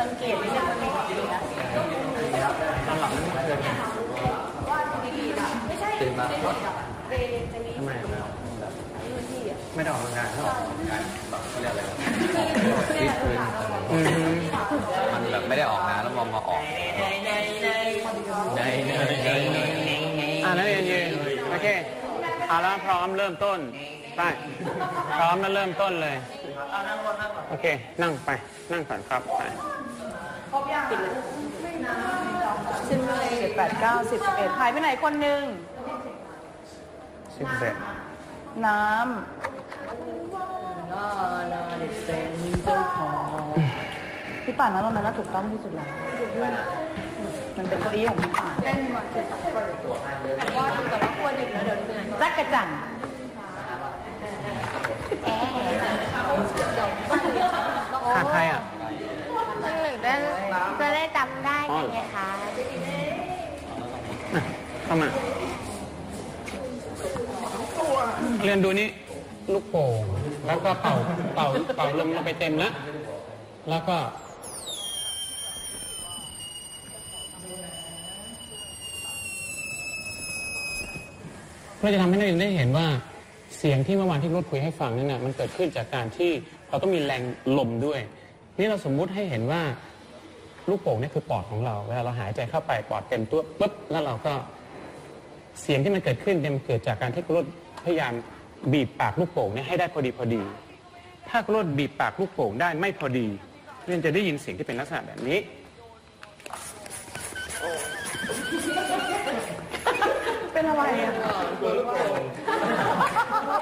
รังเกียจไม่ใช่คนไม่ดีนะตอนหลังเดินว่าดีๆนะไม่ใช่ตื่นมาในบทอะเรนจะมีทำไมไม่ออกพื้นที่อะไม่ได้ออกกำลังกายเท่าไหร่เขาเรียกอะไรวะเนี่ยพื้นอืมมันแบบไม่ได้ออกนะแล้วมองมาออกในในในในในนในอ่านักเรียนยืนโอเคเอาแล้วพร้อมเริ่มต้นไปพร้อมแล้วเริ่มต้นเลยโอเค นั่งไป นั่งก่อนครับไป สิบเลยสิบแปดเก้าสิบสิบเอ็ดหายไปไหนคนหนึ่งสิบเอ็ดน้ำน่าน่าเป็นเจ้าของพี่ป่านนะตรงนั้นนะถูกต้องที่สุดแล้วมันเป็นเก้าอี้ของพี่ป่านเล่นมาคือสองคนว่าแต่ว่าควรอยู่แล้วเดี๋ยวเหนื่อยจักกระจันขาดใครอะ จะจะได้จำได้ไงคะเข้ามาเรียนดูนี่ลูกโป่งแล้วก็เป่าเป่าเป่าลมลงไปเต็มแล้วแล้วก็เพื่อจะทำให้นักเรียนได้เห็นว่าเสียงที่เมื่อวานที่รถคุยให้ฟังนั่นน่ะมันเกิดขึ้นจากการที่เราต้องมีแรงลมด้วย นี่เราสมมุติให้เห็นว่า ลูกโป่งเนี่ยคือปอดของเราเวลาเราหายใจเข้าไปปอดเต็มตัวปุ๊บแล้วเราก็เสียงที่มันเกิดขึ้นเนี่ยมันเกิดจากการที่กรดพยายามบีบปากลูกโป่งเนี่ยให้ได้พอดีพอดี ถ้ากรดบีบปากลูกโป่งได้ไม่พอดีเรียนจะได้ยินเสียงที่เป็นลักษณะแบบนี้เป็นอะไรอะ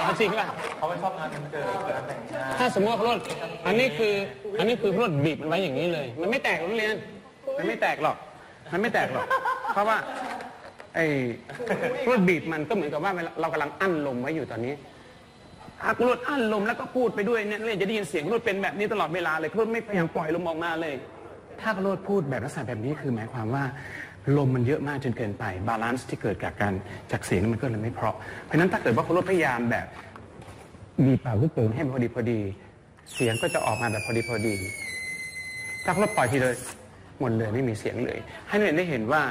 เอาจริงป่ะ เขาไม่ชอบงานมันเกิดแต่งงานถ้าสมมติว่าพรดอันนี้คือ อันนี้คือพรดบีบมันไว้อย่างนี้เลย มันไม่แตกหรอกนักเรียน มันไม่แตกหรอก มันไม่แตกหรอก เพราะว่าไอ้รดบีบมันก็เหมือนกับว่าเวลาเรากำลังอั้นลมไว้อยู่ตอนนี้อักรดอั้นลมแล้วก็พูดไปด้วยเนี่ยเรียนจะได้ยินเสียงรดเป็นแบบนี้ตลอดเวลาเลยรดไม่พยายามปล่อยลมออกมาเลย ถ้ารดพูดแบบลักษณะแบบนี้คือหมายความว่าลมมันเยอะมากจนเกินไปบาลานซ์ที่เกิดจากการจากเสียงมันก็เลยไม่เพราะเพราะฉะนั้นถ้าเกิดว่าคุณรดพยายามแบบ บีบปากลูกโป่งให้พอดีพอดี เสียงก็จะออกมาแบบพอดีพอดีถ้าเราปล่อยทีเลยหมดเลยไม่มีเสียงเลย ให้เรียนได้เห็นว่า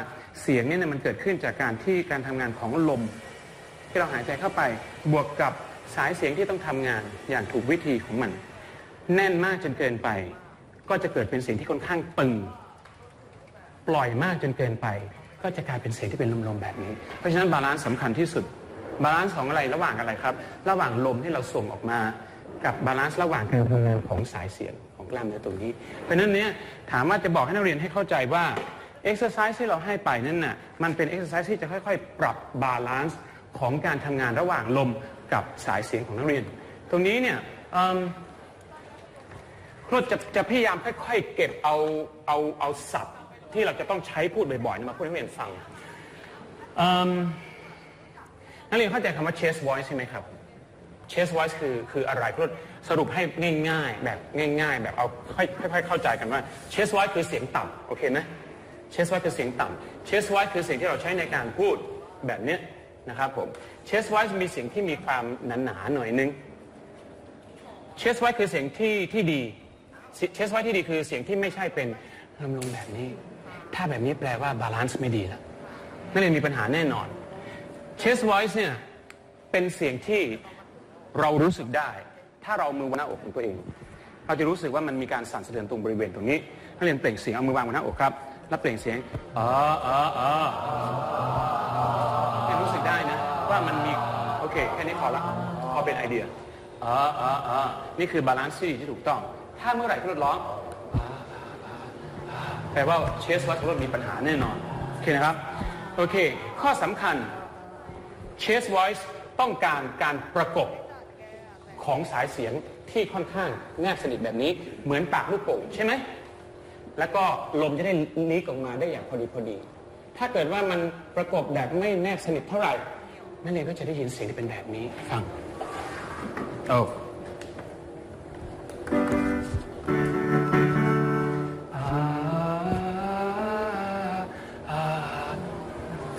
เสียงเนี่ยมันเกิดขึ้นจากการที่การทำงานของลม ที่เราหายใจเข้าไปบวกกับสายเสียงที่ต้องทำงานอย่างถูกวิธีของมัน แน่นมากจนเกินไป ก็จะเกิดเป็นเสียงที่ค่อนข้างตึง ปล่อยมากจนเกินไป ก็จะกลายเป็นเสียงที่เป็นลมๆแบบนี้ เพราะฉะนั้นบาลานซ์สำคัญที่สุด บาลานซ์ของอะไรระหว่างอะไรครับ ระหว่างลมที่เราส่งออกมากับบาลานซ์ระหว่างการทำงานของสายเสียงของกล้ามเนื้อตรงนี้ เพราะฉะนั้นเนี้ยถามว่าจะบอกให้นักเรียนให้เข้าใจว่าเอ็กซ์ไซส์ที่เราให้ไปนั่นน่ะมันเป็นเอ็กซ์ไซส์ที่จะค่อยๆ ปรับบาลานซ์ของการทำงานระหว่างลมกับสายเสียงของนักเรียน ตรงนี้เนี่ยอืมครูจะจะพยายามค่อยๆ เก็บเอาเอาเอาศัพท์ที่เราจะต้องใช้พูดบ่อยๆมาพูดให้นักเรียนฟังอืม นักเรียนเข้าใจคำว่า chest voice ใช่ไหมครับ chest voice คือคืออะไรครูสรุปให้ง่ายๆ แบบง่าย ๆ แบบเอาค่อยๆเข้าใจกันว่า chest voice คือเสียงต่ำโอเคไหม chest voice คือเสียงต่ำ chest voice คือเสียงที่เราใช้ในการพูดแบบนี้นะครับผม chest voice มีเสียงที่มีความหนาๆหน่อยนึงเชสไว้คือเสียงที่ที่ดีเชสไว้ที่ดีคือเสียงที่ไม่ใช่เป็นลมลงแบบนี้ ถ้าแบบนี้แปลว่าบาลานซ์ไม่ดีแล้วนักเรียนมีปัญหาแน่นอน เชสไวส์เนี่ยเป็นเสียงที่เรารู้สึกได้ ถ้าเรามือวางหน้าอกของตัวเอง เราจะรู้สึกว่ามันมีการสั่นสะเทือนตรงบริเวณตรงนี้นักเรียนเปล่งเสียงเอามือวางบนหน้าอกครับ แล้วเปล่งเสียงอ๋ออ๋ออ๋อให้รู้สึกได้นะว่ามันมีโอเคแค่นี้พอละพอเป็นไอเดียอ๋ออ๋ออ๋อนี่คือบาลานซ์ที่ดีที่ถูกต้อง ถ้าเมื่อไหร่ที่รถร้องแปลว่าเชสวัตรถมีปัญหาแน่นอนโอเคนะครับโอเค ข้อสำคัญ เชส voice ต้องการการประกบของสายเสียงที่ค่อนข้างแนบสนิทแบบนี้เหมือนปากลูกโป่งใช่ไหม แล้วก็ลมจะได้ลีกออกมาได้อย่างพอดีพอดี ถ้าเกิดว่ามันประกบแบบไม่แนบสนิทเท่าไหร่นักเรียนก็จะได้ยินเสียงที่เป็นแบบนี้ฟังโอ้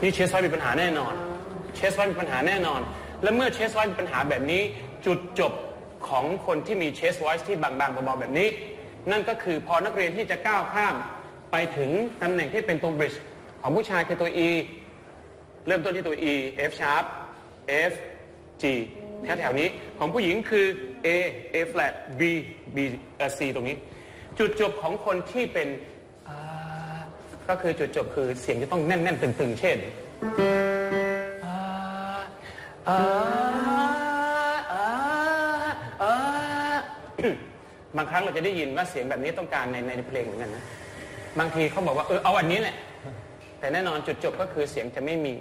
นี่เชสไว้มีปัญหาแน่นอน เชสไว้มีปัญหาแน่นอน และเมื่อเชสไว้มีปัญหาแบบนี้ จุดจบของคนที่มีเชสไวส์ที่บางๆเบาๆแบบนี้ นั่นก็คือพอนักเรียนที่จะก้าวข้ามไปถึงตำแหน่งที่เป็นตัว bridge ของผู้ชายคือตัว E เริ่มต้นที่ตัว E F sharp F G แถวแถวๆนี้ของผู้หญิงคือ A A flat B B เอ่อ C ตรงนี้ จุดจบของคนที่เป็นก็คือจุดจบคือเสียงจะต้องแน่นๆตึงๆ เช่น อ่าอ่าอ่าบางครั้งเราจะได้ยินว่าเสียงแบบนี้ต้องการในในเพลงเหมือนกันนะ บางทีเขาบอกว่าเออเอาอันนี้แหละ แต่แน่นอนจุดจบก็คือเสียงจะไม่มี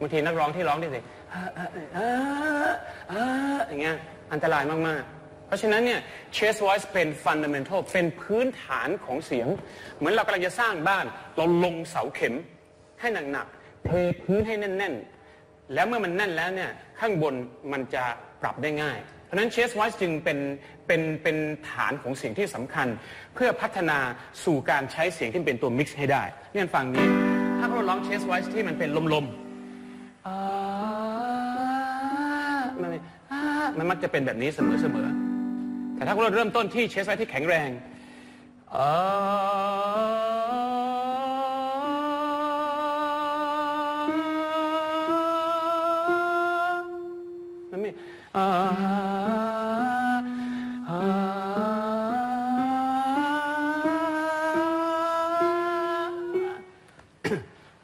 บางทีนักร้องที่ร้องได้เสียงอ่าอ่าอ่าอ่าอย่างเงี้ยอันตรายมากๆ เพราะฉะนั้นเนี่ย chest voice เป็น fundamental เป็นพื้นฐานของเสียง เหมือนเรากำลังจะสร้างบ้าน เราลงเสาเข็มให้หนักๆเทพื้นให้แน่น ๆ แล้วเมื่อมันแน่นแล้วเนี่ยข้างบนมันจะปรับได้ง่าย เพราะนั้น chest voice จึงเป็นเป็นเป็นฐานของเสียงที่สำคัญ เพื่อพัฒนาสู่การใช้เสียงที่เป็นตัว mix ให้ได้เนี่ยฟังนี้ ถ้าเราร้อง chest voice ที่มันเป็นลมๆมันไม่อ่ามันมักจะเป็นแบบนี้เสมอเสมอๆแต่ถ้าเราเริ่มต้นที่เชสไว้ที่แข็งแรงอ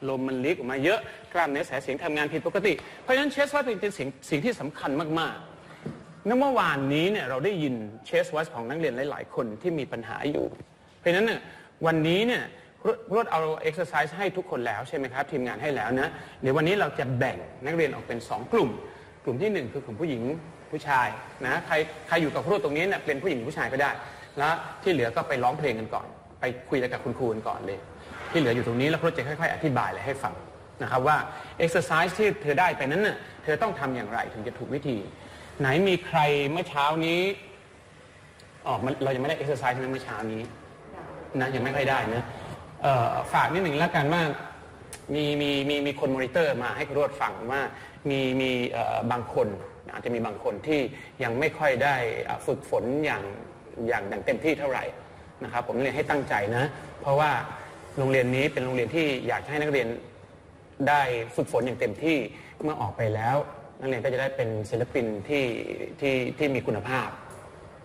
ลมมันลิกออกมาเยอะกล้ามเนื้อสายเสียงทำงานผิดปกติ เพราะฉะนั้นเชสไว้เป็นเสิ่งสิ่งที่สำคัญมากๆนเมื่อวานนี้เนี่ยเราได้ยินเชสไวส์ของนักเรียนหลาย ๆ คนที่มีปัญหาอยู่ เพราะฉะนั้นเนี่ยวันนี้เนี่ยรรวดเอาเอ็กซ์ไซส์ให้ทุกคนแล้วใช่ไหมครับ ทีมงานให้แล้วนะเดี๋ยววันนี้เราจะแบ่งนักเรียนออกเป็น 2 กลุ่ม กลุ่มที่หนึ่งคือกลุ่มผู้หญิงผู้ชายนะใครใครอยู่กับครูตรงนี้เนี่ยเป็นผู้หญิงผู้ชายก็ได้ แล้วที่เหลือก็ไปร้องเพลงกันก่อน ไปคุยกับคุณครูกันก่อนเลย ที่เหลืออยู่ตรงนี้แล้วครูจะค่อยๆ อธิบายเลยให้ฟังนะครับว่าเอ็กซ์ไซส์ที่เธอได้ไปนั้นน่ะเธอต้องทำอย่างไรถึงจะถูกวิธี ไหนมีใครเมื่อเช้านี้ออกมาเรายังไม่ได้เอ็กซ์ไซส์ใช่ไหมเมื่อเช้านี้นะยังไม่ค่อยได้นะฝากนิดหนึ่งแล้วกันว่ามีมีมีมีคนมอนิเตอร์มาให้ครูรดฟังว่า มีมีบางคนอาจจะมีบางคนที่ยังไม่ค่อยได้ฝึกฝนอย่างอย่างอย่างเต็มที่เท่าไหร่นะครับ ผมเรียนให้ตั้งใจนะ เพราะว่าโรงเรียนนี้เป็นโรงเรียนที่อยากให้นักเรียนได้ฝึกฝนอย่างเต็มที่เมื่อออกไปแล้ว นักเรียนก็จะได้เป็นศิลปินที่ที่ที่มีคุณภาพ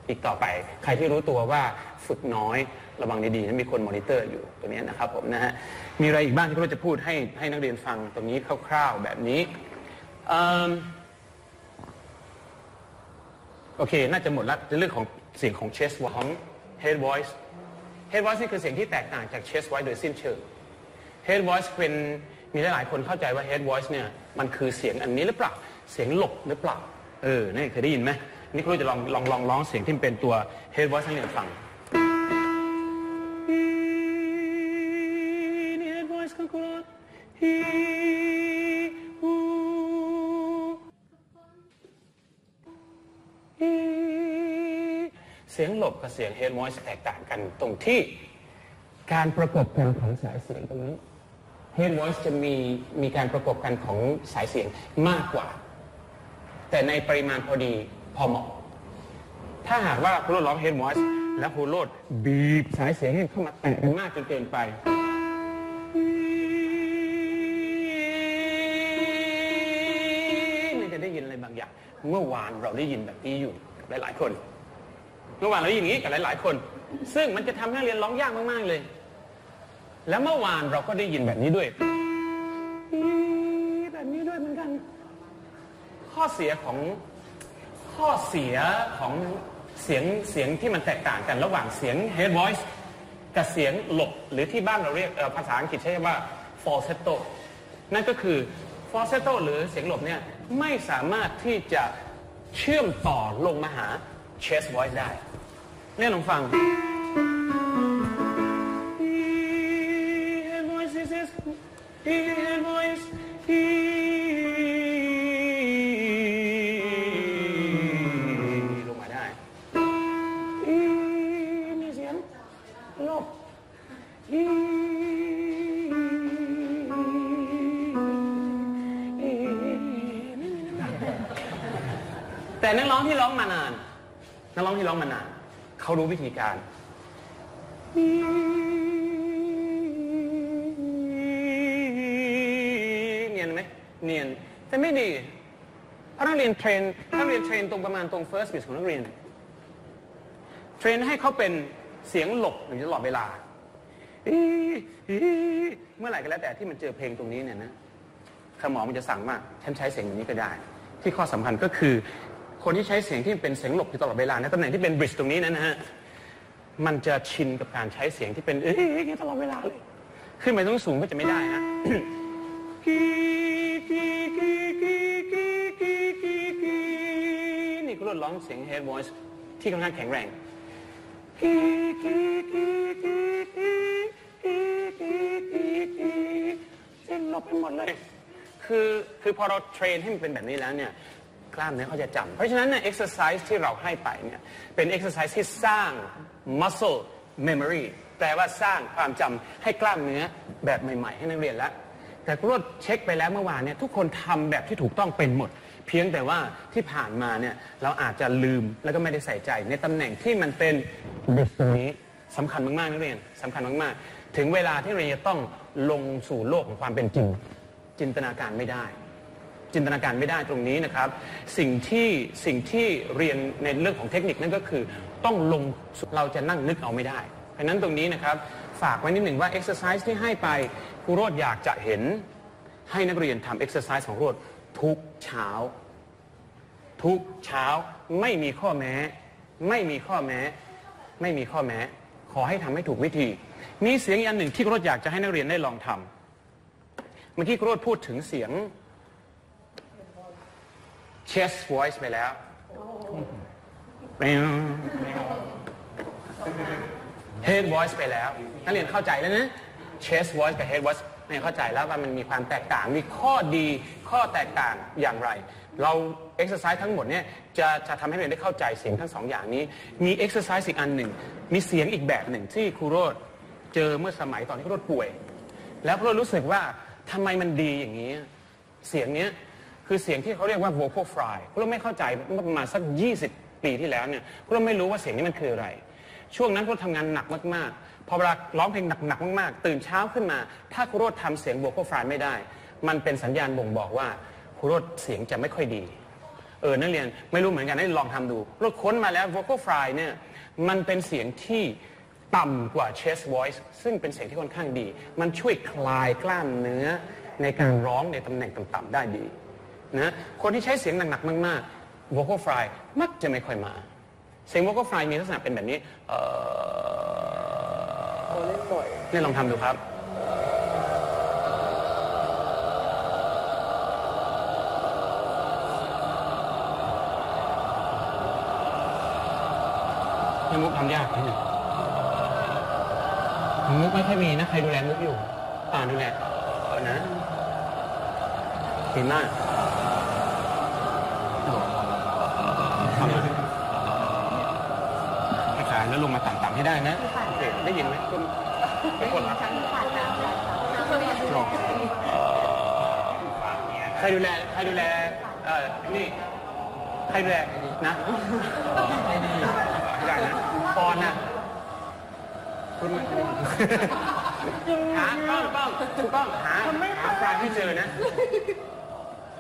อีกต่อไปใครที่รู้ตัวว่าฝึกน้อยระวังดีๆนะมีคนมอนิเตอร์อยู่ตรงนี้นะครับผมนะฮะมีอะไรอีกบ้างที่เราจะพูดให้ให้นักเรียนฟังตรงนี้คร่าว ๆแบบนี้ โอเค น่าจะหมดละในเรื่องของเสียงของ chest voice ของ head voice head voice นี่คือเสียงที่แตกต่างจาก chest voice โดยสิ้นเชิง head voice เป็นมีหลายๆคนเข้าใจว่า head voice เนี่ยมันคือเสียงอันนี้หรือเปล่า เสียงหลบหรือเปล่า เออนี่เคยได้ยินไหมนี่ครูจะลองลองลองร้องเสียงที่เป็นตัว head voice ให้เรียนฟัง ลบกับเสียง head voice แตกต่างกันตรงที่การประกบกันของสายเสียงตรงนี้ head voice จะมีมีการประกบกันของสายเสียงมากกว่า แต่ในปริมาณพอดีพอเหมาะ ถ้าหากว่าครูโรดร้อง head voice แล้วครูโรดบีบสายเสียงให้เข้ามาแตะกันมากจนเกินไปมันจะได้ยินอะไรบางอย่าง เมื่อวานเราได้ยินแบบนี้อยู่หลายๆคน เมื่อวานเราได้ยินอย่างนี้กับหลาย ๆ คน ซึ่งมันจะทำให้เรียนร้องยากมากๆเลย แล้วเมื่อวานเราก็ได้ยินแบบนี้ด้วยแบบนี้ด้วยเหมือนกัน ข้อเสียของข้อเสียของเสียงเสียงที่มันแตกต่างกันระหว่างเสียง head voice กับเสียงหลบหรือที่บ้านเราเรียกภาษาอังกฤษใช้คำว่า falsetto นั่นก็คือ falsetto หรือเสียงหลบเนี่ยไม่สามารถที่จะเชื่อมต่อลงมาหา chest voice ได้เนี่ยลองฟัง ลงมาได้อีมีเสียงลบอีแต่นักร้องที่ร้องมานาน นักร้องที่ร้องมานานเขารู้วิธีการ เนียนไหมเนียนแต่ไม่ดีเพราะนักเรียนเทรนนักเรียนเทรนตรงประมาณตรง first pitch ของนักเรียน เทรนให้เขาเป็นเสียงหลบอยู่ตลอดเวลาเมื่อไหร่ก็แล้วแต่ที่มันเจอเพลงตรงนี้เนี่ยนะสมอมันจะสั่งว่าฉันใช้เสียงอย่างนี้ก็ได้ ที่ข้อสำคัญก็คือ คนที่ใช้เสียงที่เป็นเสียงหลบอยู่ตลอดเวลาในตำแหน่งที่เป็นบริดจ์ตรงนี้นะนะฮะมันจะชินกับการใช้เสียงที่เป็นเอ้ยอย่างนี้ตลอดเวลาเลยขึ้นไปต้องสูงก็จะไม่ได้นะกีกีกีกีกีกีกีนี่คุณรดร้องเสียง head voice ที่ค่อนข้างแข็งแรงกีกีกีกีกีกีกีเส้นลบไปหมดเลย คือคือพอเราเทรนให้มันเป็นแบบนี้แล้วเนี่ย กล้ามเนื้อเขาจะจำเพราะฉะนั้นเนี่ย exercise ที่เราให้ไปเนี่ยเป็น exercise ที่สร้าง muscle memory แปลว่าสร้างความจำให้กล้ามเนื้อแบบใหม่ ๆ ให้นักเรียนแล้วแต่คุณรดเช็คไปแล้วเมื่อวานเนี่ยทุกคนทำแบบที่ถูกต้องเป็นหมด เพียงแต่ว่าที่ผ่านมาเนี่ยเราอาจจะลืมแล้วก็ไม่ได้ใส่ใจในตำแหน่งที่มันเป็นบิดตรงนี้สำคัญมากๆนักเรียนสำคัญมากๆ ถึงเวลาที่เราจะต้องลงสู่โลกของความเป็นจริงจินตนาการไม่ได้ จินตนาการไม่ได้ตรงนี้นะครับ สิ่งที่สิ่งที่เรียนในเรื่องของเทคนิคนั่นก็คือ ต้องลงเราจะนั่งนึกเอาไม่ได้เพราะนั้นตรงนี้นะครับฝากไว้นิดหนึ่งว่า exercise ที่ให้ไปครูโรดอยากจะเห็นให้นักเรียนทำ exercise ของโรดทุกเช้า ทุกเช้าไม่มีข้อแม้ ไม่มีข้อแม้ ไม่มีข้อแม้ ขอให้ทำให้ถูกวิธี มีเสียงอันหนึ่งที่ครูโรดอยากจะให้นักเรียนได้ลองทำเมื่อกี้ครูโรดพูดถึงเสียง chest voice ไปแล้ว head voice ไปแล้ว นักเรียนเข้าใจแล้วนะ chest voice กับ head voice นักเรียนเข้าใจแล้วว่ามันมีความแตกต่าง มีข้อดีข้อแตกต่างอย่างไร เรา exercise ทั้งหมดเนี่ยจะจะทำให้เราได้เข้าใจเสียงทั้งสองอย่างนี้ มี exercise อีกอันหนึ่ง มีเสียงอีกแบบหนึ่งที่ครูโรดเจอเมื่อสมัยตอนที่ครูโรดป่วย แล้วครูโรดรู้สึกว่าทำไมมันดีอย่างนี้ เสียงเนี้ย คือเสียงที่เขาเรียกว่า vocal fry พวกเราไม่เข้าใจเมื่อประมาณสัก 20 ปีที่แล้วเนี่ยพวกเราไม่รู้ว่าเสียงนี้มันคืออะไร ช่วงนั้นพวกเราทำงานหนักมากๆ พอเวลาร้องเพลงหนักๆมากๆ ตื่นเช้าขึ้นมา ถ้าครูโรดทำเสียง vocal fry ไม่ได้ มันเป็นสัญญาณบ่งบอกว่าครูโรดเสียงจะไม่ค่อยดี เออนักเรียนไม่รู้เหมือนกันให้ลองทำดูราค้นมาแล้ว vocal fry เนี่ยมันเป็นเสียงที่ต่ำกว่า chest voice ซึ่งเป็นเสียงที่ค่อนข้างดี มันช่วยคลายกล้ามเนื้อในการร้องในตำแหน่งต่ำๆได้ดี นะคนที่ใช้เสียงหนักๆมากๆ vocal fry มักจะไม่ค่อยมา เสียง vocal fry มีลักษณะเป็นแบบนี้เอ่อเนี่ยลองทำดูครับให้มุกทำยากนิดหนึ่งมุกไม่ค่อยมีนะ ใครดูแลมุกอยู่อ่าดูแลเออนะเห็นมาก ทำมาให้ขายแล้วลงมาต่ำๆให้ได้นะโอเคได้ยินไหมคุณไม่คนละลองใครดูแลใครดูแลเอ่อนี่ใครดูแลนะไม่ได้นะปอนนะคุณหาป้องป้องคุณป้องหาหาฟราให้เจอนะ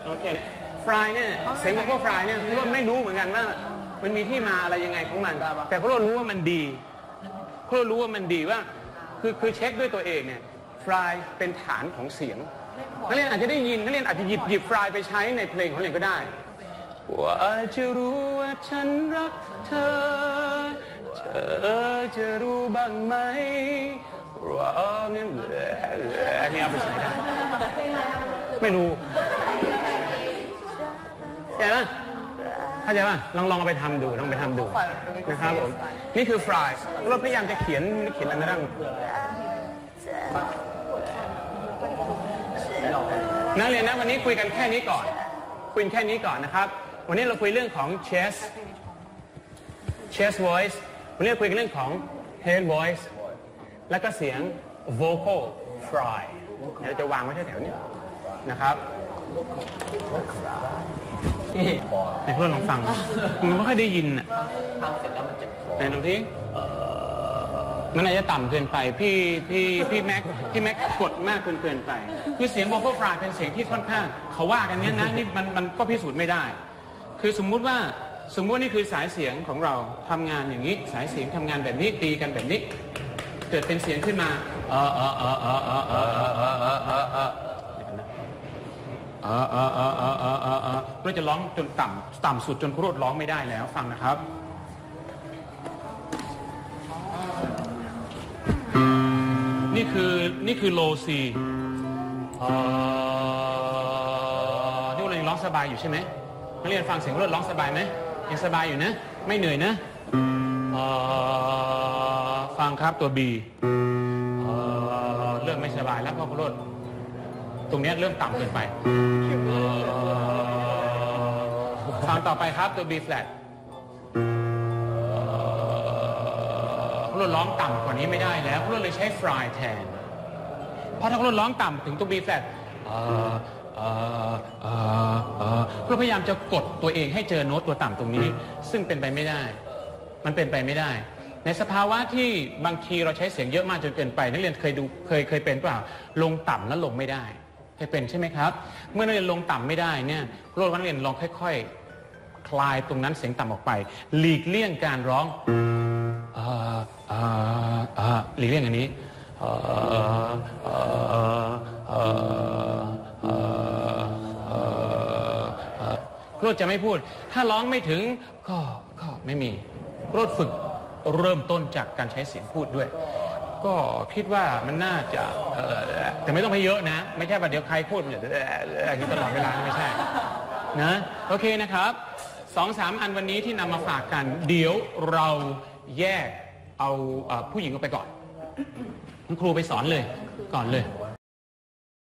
โอเค ฟรายเนี่ยเสียงของพวกฟรายเนี่ยคือว่าไม่รู้เหมือนกันว่ามันมีที่มาอะไรยังไงของมัน แต่เขารู้ว่ามันดีเขารู้ว่ามันดีว่า คือคือเช็คด้วยตัวเองเนี่ยฟรายเป็นฐานของเสียงนักเรียนอาจจะได้ยินนักเรียนอาจจะหยิบหยิบฟรายไปใช้ในเพลงของเรียนก็ได้ว่าจะรู้ว่าฉันรักเธอ เธอจะรู้บ้างไหมว่าเนี่ยอันนี้เอาไปใช้ได้ไม่รู้ เข้าใจไหมเข้าใจป่ะลองลองเอาไปทำดูลองไปทำดูนะครับผมนี่คือฟรายเราพยายามจะเขียนเขียนอะไรนะนักเรียนนะวันนี้คุยกันแค่นี้ก่อน คุยกันแค่นี้ก่อนนะครับ วันนี้เราคุยเรื่องของ chest chest voice วันนี้เราคุยกันเรื่องของ head voice แล้วก็เสียง vocal fry เดี๋ยวเราจะวางไว้แถวๆนี้นะครับ ในเพื่อนลองฟังมันไม่ค่อยได้ยินอะทำเสร็จแล้วมันเจ็บคอไหนดูที่มันอาจจะต่ำเกินไปพี่พี่พี่แม็กพี่แม็กกดมากเกินเกินไป คือเสียงโวคอลฟรายเป็นเสียงที่ค่อนข้าง เขาว่ากันเนี้ยนะนี่มันมันก็พิสูจน์ไม่ได้ คือสมมุติว่าสมมุติว่านี่คือสายเสียงของเราทำงานอย่างนี้ สายเสียงทำงานแบบนี้ตีกันแบบนี้ เกิดเป็นเสียงขึ้นมาเออเออเออเออเออเออเออ เออเออเออเออเออเออเออเราจะร้องจนต่ำต่ำสุดจนครูดร้องไม่ได้แล้ว ฟังนะครับนี่คือนี่คือโลซีนี่เรายังร้องสบายอยู่ใช่ไหมนักเรียนฟังเสียงครถร้องสบายไหมยังสบายอยู่นะ ไม่เหนื่อยนะฟังครับตัวบีเริ่มไม่สบายแล้วพอครด ตรงเนี้ยเริ่มต่ำเกินไปเอ่อฟังต่อไปครับตัว B flat พวกเราร้องต่ำกว่านี้ไม่ได้แล้วพวกเราเลยใช้ฟรายแทน เพราะถ้าพวกเราร้องต่ำถึงตัว B flat เอ่อเอ่อเอ่อเอ่อพวกเราพยายามจะกดตัวเองให้เจอโน้ตตัวต่ำตรงนี้ ซึ่งเป็นไปไม่ได้ มันเป็นไปไม่ได้ ในสภาวะที่บางทีเราใช้เสียงเยอะมากจนเกินไป นักเรียนเคยดูเคยเคยเป็นเปล่าลงต่ำแล้วลงไม่ได้ เคยเป็นใช่ไหมครับ เมื่อนักเรียนลงต่ำไม่ได้เนี่ยพวกเรานักเรียนลองค่อย ๆ คลายตรงนั้นเสียงต่ำออกไป หลีกเลี่ยงการร้องอ่าอ่าอ่าหลีกเลี่ยงอันนี้อ่าอ่าอ่าอ่าอ่าอ่าอ่าโรดจะไม่พูด ถ้าร้องไม่ถึงก็ก็ไม่มีโรดฝึกเริ่มต้นจากการใช้เสียงพูดด้วย ก็คิดว่ามันน่าจะเออแต่ไม่ต้องไปเยอะนะ ไม่ใช่ว่าเดี๋ยวใครพูดมันจะอย่างนี้ตลอดเวลาไม่ใช่นะโอเคนะครับสองสามอันวันนี้ที่นำมาฝากกัน เดี๋ยวเราแยกเอาผู้หญิงออกไปก่อนคุณครูไปสอนเลยก่อนเลย